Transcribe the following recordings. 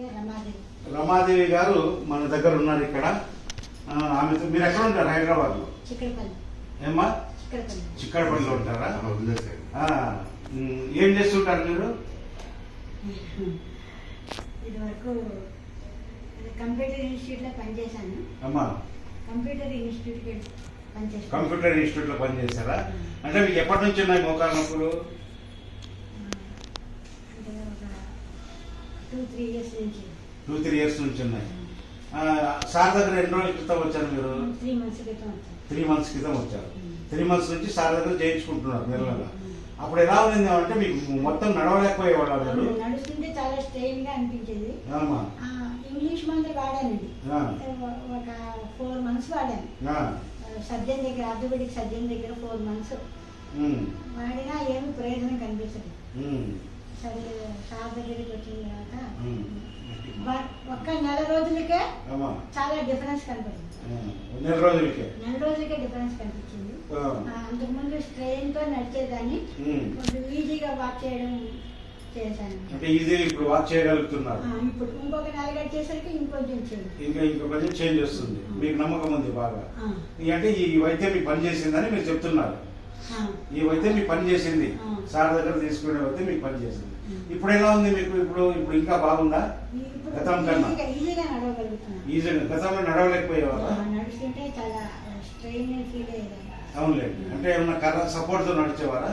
రమాదేవి. రమాదేవి గారు మన దగ్గర ఉన్నారు ఇక్కడ. ఆ, ఆమెతో మీరు ఎక్కడ ఉంటారు హైదరాబాద్లో? ఏమ్మా? చిక్కడపల్లి. చిక్కడపల్లిలో ఉంటారా? ఏం చేస్తుంటారు మీరు? కంప్యూటర్ ఇన్స్టిట్యూట్లో పనిచేశాను. అమ్మా. కంప్యూటర్ ఇన్స్టిట్యూట్కి పనిచేశాను. కంప్యూటర్ ఇన్స్టిట్యూట్లో పనిచేస్తారా అంటే మీకు ఎప్పటి నుంచి ఉన్నాయి మోకాళ్ళ నొప్పులు అంటే ఒక టూ త్రీ ఇయర్స్ నుంచి. ఉన్నాయి. సార్ దగ్గర ఎన్ని రోజుల క్రితం వచ్చారు మీరు? త్రీ మంత్స్ క్రితం వచ్చాను త్రీ మంత్స్ క్రితం వచ్చారు. త్రీ మంత్స్ నుంచి సార్ దగ్గర చేయించుకుంటున్నారు నెలలుగా ఉమ్. అప్పుడు ఎలా ఉంది అంటే మీకు మొత్తం నడవలేకపోయేవాళ్ళు నడుస్తుంటే చాలా స్ట్రెయిన్గా అనిపించేది ఇంగ్లీష్ మందులు వాడానండి. ఒక- ఫోర్ మంత్స్ వాడాను. సర్జన్ దగ్గర ఆర్థోపెడిక్ సర్జన్ దగ్గర ఫోర్ మంత్స్. వాడినా ఏమి ప్రయోజనం కనిపించదు. సరే సార్ దగ్గరికి వచ్చిన తర్వాత ఉమ్. వా- ఒక్క నెల రోజులకే. చాలా డిఫరెన్స్ కనిపించింది. నెల రోజులకే? నెల రోజులకే డిఫరెన్స్ కనిపించింది. అంతకుముందు స్ట్రెయిన్తో నడిచేదాన్ని. కొంచెం ఈజీగా వాక్ చేయడం చేశాను. అంటే ఈజీ ఇప్పుడు వాక్ చేయగలుగుతున్నారు. ఇప్పుడు ఇంకొక నెల గడిచేసరికి ఇంకొంచెం చేయండి ఇంకా ఇంకా కొంచెం చేంజ్ వస్తుంది. మీకు నమ్మకం ఉంది బాగా. అంటే ఈ వైద్యం మీకు పని చేసిందని మీరు చెప్తున్నారు. వైద్యం మీకు పని చేసింది. సార్ దగ్గర తీసుకునే వైద్యం మీకు పని చేసింది. ఇప్పుడు ఎలా ఉంది మీకు? ఇప్పుడు ఇప్పుడు ఇంకా బాగుందా? గతం కన్నా? ఈజీగా గతంలో నడవలేకపోయేవారా? అవునులేండి అంటే ఏమన్నా కర్ర సపోర్ట్తో నడిచేవారా?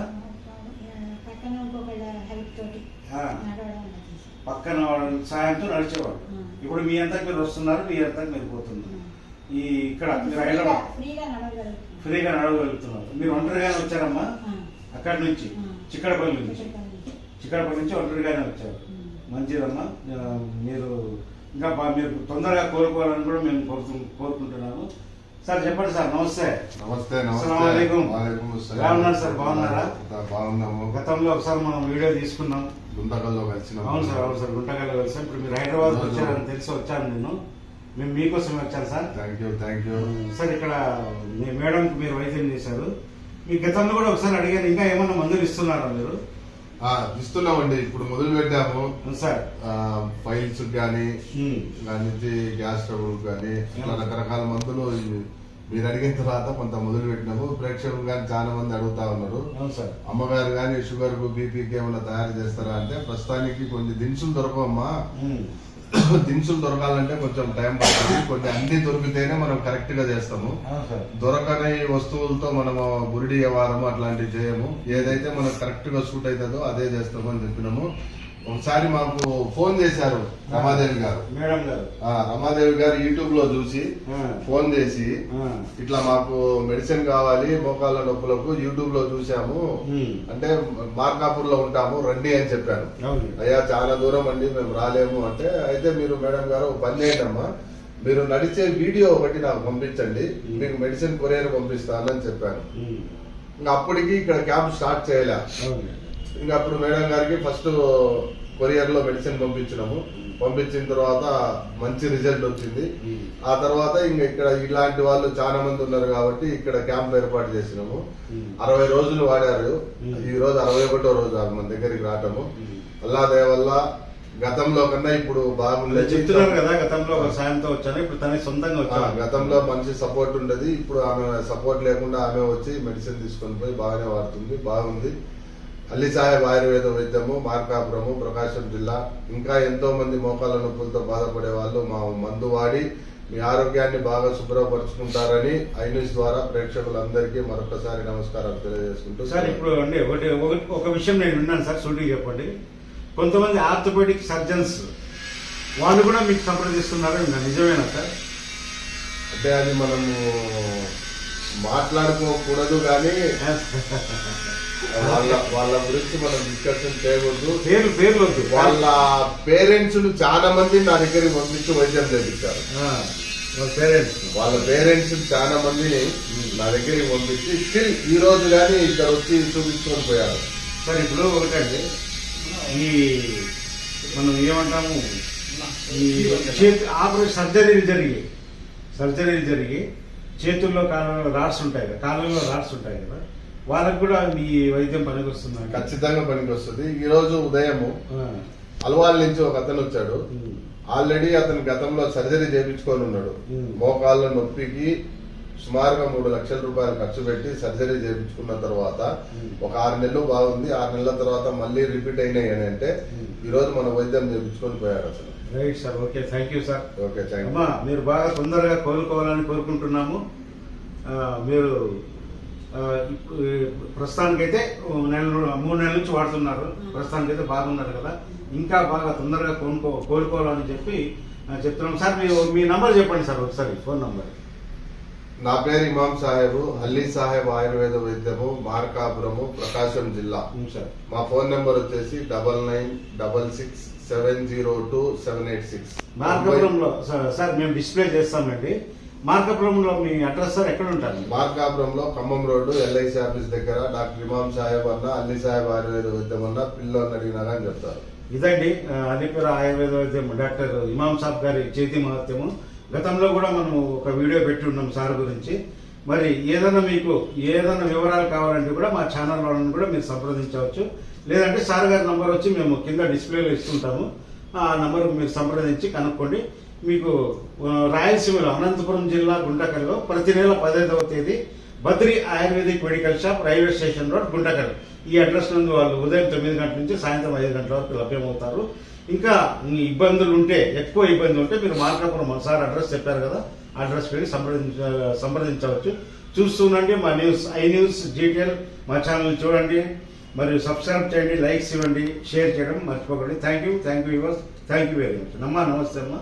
పక్కన సాయంతో నడిచేవాడు. ఇప్పుడు మీ అంతా మీరు వస్తున్నారు మీ అంతా మీరు పోతున్నారు. ఈ ఇక్కడ హైదరాబాద్. ఫ్రీగా నడవగలుగుతున్నారు మీరు ఒంటరిగానే వచ్చారమ్మా. అక్కడి నుంచి. చిక్కడపల్లి నుంచి. చిక్కడపల్లి నుంచి. ఒంటరిగానే వచ్చారు. మంచిదమ్మా. మీరు ఇంకా బా- మీరు తొందరగా కోరుకోవాలని కూడా మేము కోరుతు కోరుకుంటున్నాము. సార్ చెప్పండి సార్. నమస్తే. నమస్తే ఉన్నారు సార్? బాగున్నారా? బాగున్నాము. గతంలో ఒకసారి మనం వీడియో తీసుకున్నాం. గుంతకల్లో కలిసినాము అవును సార్ అవును సార్. గుంటకల్లో కలిసాం ఇప్పుడు మీరు హైదరాబాద్ వచ్చారని తెలిసి వచ్చాను నేను. మేము మీకోసం వచ్చాను sir. Thank you thank you sir ఇక్కడ మీ మేడంకి మీరు వైద్యం చేశారు. మీ గతంలో కూడా ఒకసారి అడిగాను ఇంకా ఏమన్నా మందులు ఇస్తున్నారా మీరు? ఇస్తున్నామండి. ఇప్పుడు మొదలు పెట్టాము. సార్. ఫైల్స్ కానీ ఉమ్. దాని నుంచి గ్యాస్ ట్రబుల్ కానీ ఇట్లా రకరకాల మందులు మీరు అడిగిన తర్వాత కొంత మొదలు పెట్టినాము. ప్రేక్షకులు కానీ చాలా మంది అడుగుతా ఉన్నారు. అమ్మగారు కానీ షుగర్కు బీపీకి ఏమైనా తయారు చేస్తారా అంటే ప్రస్తుతానికి కొన్ని దినుసులు దొరకవమ్మా. ఉమ్. దినుసులు దొరకాలంటే కొంచెం టైం పడుతుంది. కొన్ని అన్ని దొరికితేనే మనం కరెక్ట్గా చేస్తాము. దొరకని వస్తువులతో మనము బురిడి వ్యవహారము అట్లాంటివి చేయము. ఏదైతే మనకు కరెక్ట్గా సూట్ అవుతుందో అదే చేస్తాము అని చెప్పినాము. ఒకసారి మాకు ఫోన్ చేశారు రమాదేవి గారు. మేడం గారు. రమాదేవి గారు యూట్యూబ్లో చూసి. ఫోన్ చేసి. ఇట్లా మాకు మెడిసిన్ కావాలి మోకాళ్ళ నొప్పులకు యూట్యూబ్లో చూసాము. అంటే మార్కాపూర్లో ఉంటాము రండి అని చెప్పాను అయ్యా చాలా దూరం అండి మేము రాలేము అంటే అయితే మీరు మేడం గారు పని చేయండి అమ్మా మీరు నడిచే వీడియో ఒకటి నాకు పంపించండి. మీకు మెడిసిన్ కొరియర్ పంపిస్తానని చెప్పాను. ఇంకా అప్పటికి ఇక్కడ క్యాంప్ స్టార్ట్ చేయలే. ఇంకా అప్పుడు మేడం గారికి ఫస్ట్ కొరియర్లో మెడిసిన్ పంపించినాము పంపించిన తర్వాత మంచి రిజల్ట్ వచ్చింది. ఆ తర్వాత ఇంకా ఇక్కడ ఇలాంటి వాళ్ళు చాలా మంది ఉన్నారు కాబట్టి ఇక్కడ క్యాంప్ ఏర్పాటు చేసినాము. అరవై రోజులు వాడారు. ఈ రోజు అరవై ఒకటో రోజు మన దగ్గరికి రావటము. అల్లా వల్ల గతంలో కన్నా ఇప్పుడు మీరు బాగుండేది చెప్తున్నారు కదా గతంలో ఒక సాయంతో వచ్చాను ఇప్పుడు తనే సొంతంగా వచ్చాను గతంలో మంచి సపోర్ట్ ఉండేది ఇప్పుడు ఆమె సపోర్ట్ లేకుండా ఆమె వచ్చి మెడిసిన్ తీసుకొని పోయి బాగానే వాడుతుంది బాగుంది అల్లి సాహెబ్ ఆయుర్వేద వైద్యము మార్కాపురము ప్రకాశం జిల్లా. ఇంకా ఎంతో మంది మోకాళ్ళ నొప్పులతో బాధపడే వాళ్ళు మా మందు వాడి మీ ఆరోగ్యాన్ని బాగా శుభ్రపరుచుకుంటారని ఐన్యూస్ ద్వారా ప్రేక్షకులందరికీ మరొకసారి నమస్కారాలు తెలియజేసుకుంటూ సార్ ఇప్పుడు అండి ఒకటి ఒక విషయం నేను విన్నాను సార్ సూటిగా చెప్పండి. కొంతమంది ఆర్థోపెడిక్ సర్జన్స్ వాళ్ళు కూడా మీకు సంప్రదిస్తున్నారు. నిజమేనా సార్? అంటే అది మనము మాట్లాడుకోకూడదు కానీ వాళ్ళ వాళ్ళ గురించి మనం డిస్కషన్ చేయకూడదు. పేర్లు పేర్లు వద్దు వాళ్ళ పేరెంట్స్ చాలా మంది నా దగ్గరికి పంపించి వైద్యం చేపించారు. పేరెంట్స్ వాళ్ళ పేరెంట్స్ చాలా మందిని నా దగ్గరికి పంపించి స్టిల్ ఈ రోజు కానీ ఇద్దరు వచ్చి చూపించుకొని పోయారు. సార్ ఇప్పుడు ఒకటండి. ఈ మనం ఏమంటాము? ఈ చేతి ఆపరేషన్ సర్జరీలు జరిగి సర్జరీలు జరిగి చేతుల్లో కాళ్ళలో రాడ్స్ ఉంటాయి కదా కాళ్ళలో రాడ్స్ ఉంటాయి కదా. వాళ్ళకు కూడా మీ వైద్యం పనికి వస్తుంది ఖచ్చితంగా పనికి వస్తుంది ఈ రోజు ఉదయము అల్వాల్ నుంచి ఒక అతను వచ్చాడు. ఆల్రెడీ అతను గతంలో సర్జరీ చేయించుకొని ఉన్నాడు. మోకాళ్ళ నొప్పికి సుమారుగా మూడు లక్షల రూపాయలు ఖర్చు పెట్టి సర్జరీ చేయించుకున్న తర్వాత. ఒక ఆరు నెలలు బాగుంది. ఆరు నెలల తర్వాత మళ్ళీ రిపీట్ అయినాయి అని అంటే. ఈ రోజు మన వైద్యం చేయించుకొని పోయాడు అసలు right sir okay thank you sir. Okay మీరు బాగా తొందరగా కోలుకోవాలని కోరుకుంటున్నాము. మీరు ప్రస్తుతానికైతే నెల మూడు నెలల నుంచి వాడుతున్నారు. ప్రస్తుతానికైతే బాగున్నారు కదా. ఇంకా బాగా తొందరగా కోలుకో కోలుకోవాలని చెప్పి చెప్తున్నాం. సార్ మీ మీ నంబర్ చెప్పండి సార్ ఒకసారి ఫోన్ నంబర్. నా పేరు ఇమాం సాహెబ్ అల్లీ సాహెబ్ ఆయుర్వేద వైద్యము మార్కాపురము ప్రకాశం జిల్లా. సార్. మా ఫోన్ నెంబర్ వచ్చేసి double nine double six seven zero two seven eight six. మార్కాపురంలో sir sir మేము డిస్ప్లే చేస్తామండి. మార్కాపురంలో మీ అడ్రస్ సార్ ఎక్కడ ఉంటారు? మార్కాపురంలో ఖమ్మం రోడ్డు ఎల్ఐసి ఆఫీస్ దగ్గర డాక్టర్ ఇమాం సాహెబ్ అన్న అల్లీ సాహెబ్ ఆయుర్వేద వైద్యం అన్న పిల్లని అడిగినా కానీ చెప్తారు. ఇదండి అలిపిర ఆయుర్వేద వైద్యం డాక్టర్ ఇమాం సాబ్ గారి చేతి మహత్యము. గతంలో కూడా మనం ఒక వీడియో పెట్టి ఉన్నాం సార్ గురించి. మరి ఏదైనా మీకు ఏదైనా వివరాలు కావాలంటే కూడా మా ఛానల్ వాళ్ళని కూడా మీరు సంప్రదించవచ్చు. లేదంటే సార్ గారి నంబర్ వచ్చి మేము కింద డిస్ప్లేలో ఇస్తుంటాము. ఆ నంబర్ మీరు సంప్రదించి కనుక్కోండి. మీకు రాయలసీమలో అనంతపురం జిల్లా గుంటకల్లో ప్రతి నెల పదహైదవ తేదీ Badri ayurvedic medical shop railway station road Guntakal. ఈ అడ్రస్ నందు వాళ్ళు ఉదయం తొమ్మిది గంటల నుంచి సాయంత్రం ఐదు గంటల వరకు లభ్యమవుతారు. ఇంకా ఇబ్బందులు ఉంటే ఎక్కువ ఇబ్బందులు ఉంటే మీరు మార్కాపురం సార్ అడ్రస్ చెప్పారు కదా అడ్రస్ వెళ్ళి సంప్రదించ సంప్రదించవచ్చు. చూస్తుండండి మా న్యూస్ ఐ న్యూస్ జీటీఎల్ మా ఛానల్ చూడండి. మరియు సబ్స్క్రైబ్ చేయండి లైక్స్ ఇవ్వండి షేర్ చేయడం మర్చిపోకండి. Thank you thank you yours thank you very much. నమ్మా నమస్తే అమ్మా.